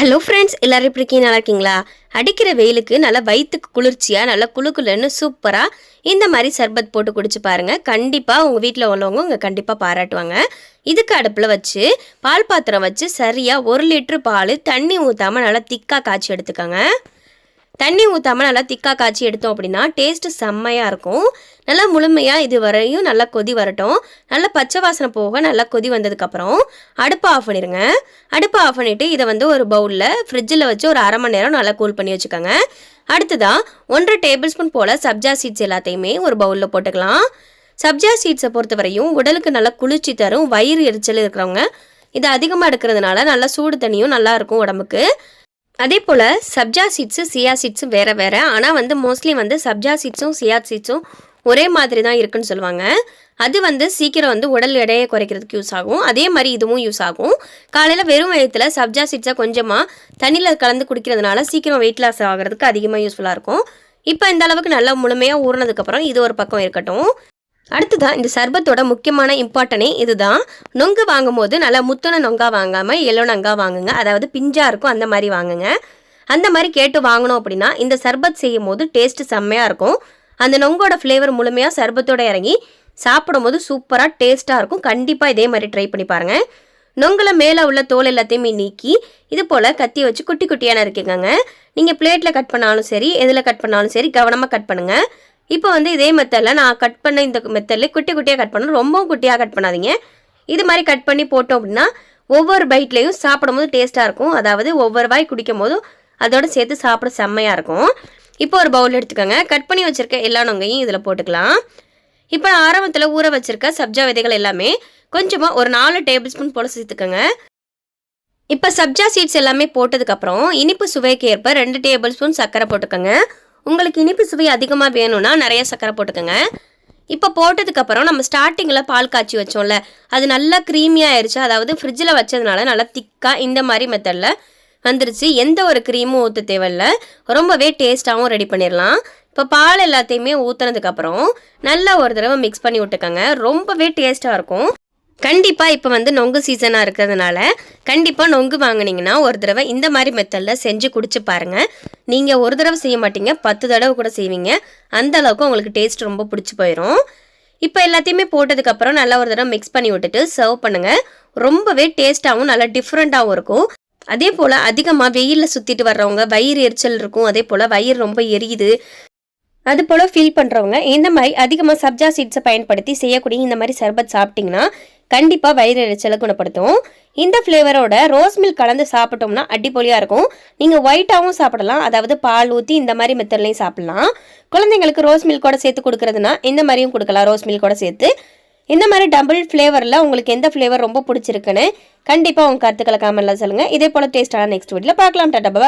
Hello friends எல்லோரும் எப்படி இருக்கீங்க? நல்லா இருக்கீங்களா? அடிக்கிற வெயிலுக்கு நல்லா வயிற்றுக்கு குளிர்ச்சியாக நல்லா குளு சூப்பராக இந்த மாதிரி சர்பத் போட்டு குடிச்சு பாருங்கள் கண்டிப்பாக உங்கள் வீட்டில் உள்ளவங்க உங்கள் கண்டிப்பாக பாராட்டுவாங்க. இதுக்கு அடுப்பில் வச்சு பால் பாத்திரம் வச்சு சரியாக ஒரு லிட்ரு பால் தண்ணி ஊற்றாமல் நல்லா திக்காக காய்ச்சி எடுத்துக்கோங்க. தண்ணி ஊற்றாமல் நல்லா திக்காக காய்ச்சி எடுத்தோம் அப்படின்னா டேஸ்ட்டு செம்மையாக இருக்கும். நல்லா முழுமையாக இது வரையும் நல்லா கொதி வரட்டும். நல்லா பச்சை வாசனை போக நல்லா கொதி வந்ததுக்கப்புறம் அடுப்பை ஆஃப் பண்ணிடுங்க அடுப்பை ஆஃப் பண்ணிவிட்டு இதை வந்து ஒரு பவுலில் ஃப்ரிட்ஜில் வச்சு ஒரு அரை மணி நேரம் நல்லா கூல் பண்ணி வச்சுக்கோங்க. அடுத்ததாக ஒன்றரை டேபிள் ஸ்பூன் போல் சப்ஜா சீட்ஸ் எல்லாத்தையுமே ஒரு பவுலில் போட்டுக்கலாம். சப்ஜா சீட்ஸை பொறுத்தவரையும் உடலுக்கு நல்லா குளிர்ச்சி தரும் வயிறு எரிச்சல் இருக்கிறவங்க இது அதிகமாக எடுக்கிறதுனால நல்லா சூடு தண்ணியும் நல்லாயிருக்கும் உடம்புக்கு. அதே போல் சப்ஜா சீட்ஸு சியா சீட்ஸும் வேறு வேறு. ஆனால் வந்து மோஸ்ட்லி வந்து சப்ஜா சீட்ஸும் சியா சீட்ஸும் ஒரே மாதிரி தான் இருக்குன்னு சொல்லுவாங்க. அது வந்து சீக்கிரம் வந்து உடல் எடையை குறைக்கிறதுக்கு யூஸ் ஆகும். அதே மாதிரி இதுவும் யூஸ் ஆகும். காலையில் வெறும் வயிற்றுல சப்ஜா சீட்ஸை கொஞ்சமாக தண்ணியில் கலந்து குடிக்கிறதுனால சீக்கிரம் வெயிட் லாஸ் ஆகிறதுக்கு அதிகமாக யூஸ்ஃபுல்லாக இருக்கும். இப்போ இந்த அளவுக்கு நல்லா முழுமையாக ஊறினதுக்கப்புறம் இது ஒரு பக்கம் இருக்கட்டும். அடுத்ததான் இந்த சர்பத்தோட முக்கியமான இம்பார்ட்டனே இதுதான். நொங்கு வாங்கும்போது நல்லா முத்தன நொங்கா வாங்காமல் எல்லோ நங்கா வாங்குங்க. அதாவது பிஞ்சா இருக்கும் அந்த மாதிரி வாங்குங்க. அந்த மாதிரி கேட்டு வாங்கணும் அப்படின்னா இந்த சர்பத் செய்யும் போது டேஸ்ட் செம்மையாக இருக்கும். அந்த நொங்கோட ஃப்ளேவர் முழுமையாக சர்பத்தோட இறங்கி சாப்பிடும்போது சூப்பராக டேஸ்ட்டாக இருக்கும். கண்டிப்பாக இதே மாதிரி ட்ரை பண்ணி பாருங்கள் நொங்கில் மேலே உள்ள தோல் எல்லாத்தையுமே நீக்கி இது போல் கத்தி வச்சு குட்டி குட்டியான இருக்குங்க நீங்கள் பிளேட்டில் கட் பண்ணாலும் சரி எதில் கட் பண்ணாலும் சரி கவனமாக கட் பண்ணுங்கள் இப்போ வந்து இதே மெத்தடில் நான் கட் பண்ண இந்த மெத்தடில் குட்டி குட்டியாக கட் பண்ணணும். ரொம்பவும் குட்டியாக கட் பண்ணாதீங்க. இது மாதிரி கட் பண்ணி போட்டோம் அப்படின்னா ஒவ்வொரு பைட்லேயும் சாப்பிடும்போது டேஸ்ட்டாக இருக்கும். அதாவது ஒவ்வொரு வாய் குடிக்கும் போதும் அதோட சேர்த்து சாப்பிட செம்மையாக இருக்கும். இப்போ ஒரு பவுல் எடுத்துக்கோங்க. கட் பண்ணி வச்சுருக்க எல்லா நொங்கையும் இதில் போட்டுக்கலாம். இப்போ ஆரம்பத்தில் ஊற வச்சுருக்க சப்ஜா விதைகள் எல்லாமே கொஞ்சமாக ஒரு நாலு டேபிள் ஸ்பூன் போல சேர்த்துக்கோங்க. இப்போ சப்ஜா சீட்ஸ் எல்லாமே போட்டதுக்கப்புறம் இனிப்பு சுவைக்கு ஏற்ப ரெண்டு டேபிள் ஸ்பூன் சர்க்கரை போட்டுக்கோங்க. உங்களுக்கு இனிப்பு சுவை அதிகமாக வேணும்னா நிறைய சர்க்கரை போட்டுக்கோங்க. இப்போ போட்டதுக்கப்புறம் நம்ம ஸ்டார்டிங்கில் பால் காய்ச்சி வச்சோம்ல அது நல்லா க்ரீமியாக ஆயிடுச்சு அதாவது ஃப்ரிட்ஜில் வச்சதுனால நல்லா திக்காக இந்த மாதிரி மெத்தடில் வந்துருச்சு. எந்த ஒரு க்ரீமும் ஊற்ற தேவையில்ல. ரொம்பவே டேஸ்ட்டாகவும் ரெடி பண்ணிடலாம் இப்போ பால் எல்லாத்தையுமே ஊற்றுனதுக்கப்புறம் நல்லா ஒரு தடவை மிக்ஸ் பண்ணி விட்டுக்கோங்க. ரொம்பவே டேஸ்ட்டாக இருக்கும். கண்டிப்பாக இப்போ வந்து நொங்கு சீசனாக இருக்கிறதுனால கண்டிப்பாக நொங்கு வாங்குனீங்கன்னா ஒரு தடவை இந்த மாதிரி மெத்தடில் செஞ்சு குடிச்சு பாருங்கள் நீங்கள் ஒரு தடவை செய்ய மாட்டீங்க பத்து தடவை கூட செய்வீங்க. அந்த அளவுக்கு உங்களுக்கு டேஸ்ட் ரொம்ப பிடிச்சி போயிடும் இப்போ எல்லாத்தையுமே போட்டதுக்கப்புறம் நல்லா ஒரு தடவை மிக்ஸ் பண்ணி விட்டுட்டு சர்வ் பண்ணுங்கள் ரொம்பவே டேஸ்ட்டாகவும் நல்லா டிஃப்ரெண்ட்டாகவும் இருக்கும். அதே போல் அதிகமாக வெயிலில் சுற்றிட்டு வர்றவங்க வயிறு எரிச்சல் இருக்கும். அதே போல் வயிறு ரொம்ப எரியுது. அது போல் ஃபீல் பண்ணுறவங்க இந்த மாதிரி அதிகமாக சப்ஜா சீட்ஸை பயன்படுத்தி செய்யக்கூடிய இந்த மாதிரி சர்பத் சாப்பிட்டிங்கன்னா கண்டிப்பாக வயிறு எரிச்சலை குணப்படுத்தும். இந்த ஃப்ளேவரோட ரோஸ் மில்க் கலந்து சாப்பிட்டோம்னா அடிப்பொலியாக இருக்கும். நீங்கள் ஒயிட்டாகவும் சாப்பிடலாம். அதாவது பால் ஊற்றி இந்த மாதிரி மெத்தட்லையும் சாப்பிடலாம். குழந்தைங்களுக்கு ரோஸ் மில்கோட சேர்த்து கொடுக்குறதுனா இந்த மாதிரியும் கொடுக்கலாம். ரோஸ் மில்கோட சேர்த்து. இந்த மாதிரி டபுள் ஃப்ளேவரில் உங்களுக்கு எந்த ஃப்ளேவர் ரொம்ப பிடிச்சிருக்குன்னு கண்டிப்பாக உங்கள் கருத்துக்களை காமெண்ட்ல சொல்லுங்கள் இதே போல் டேஸ்ட்டான நெக்ஸ்ட் வீட்டில் பார்க்கலாம். டாட்டா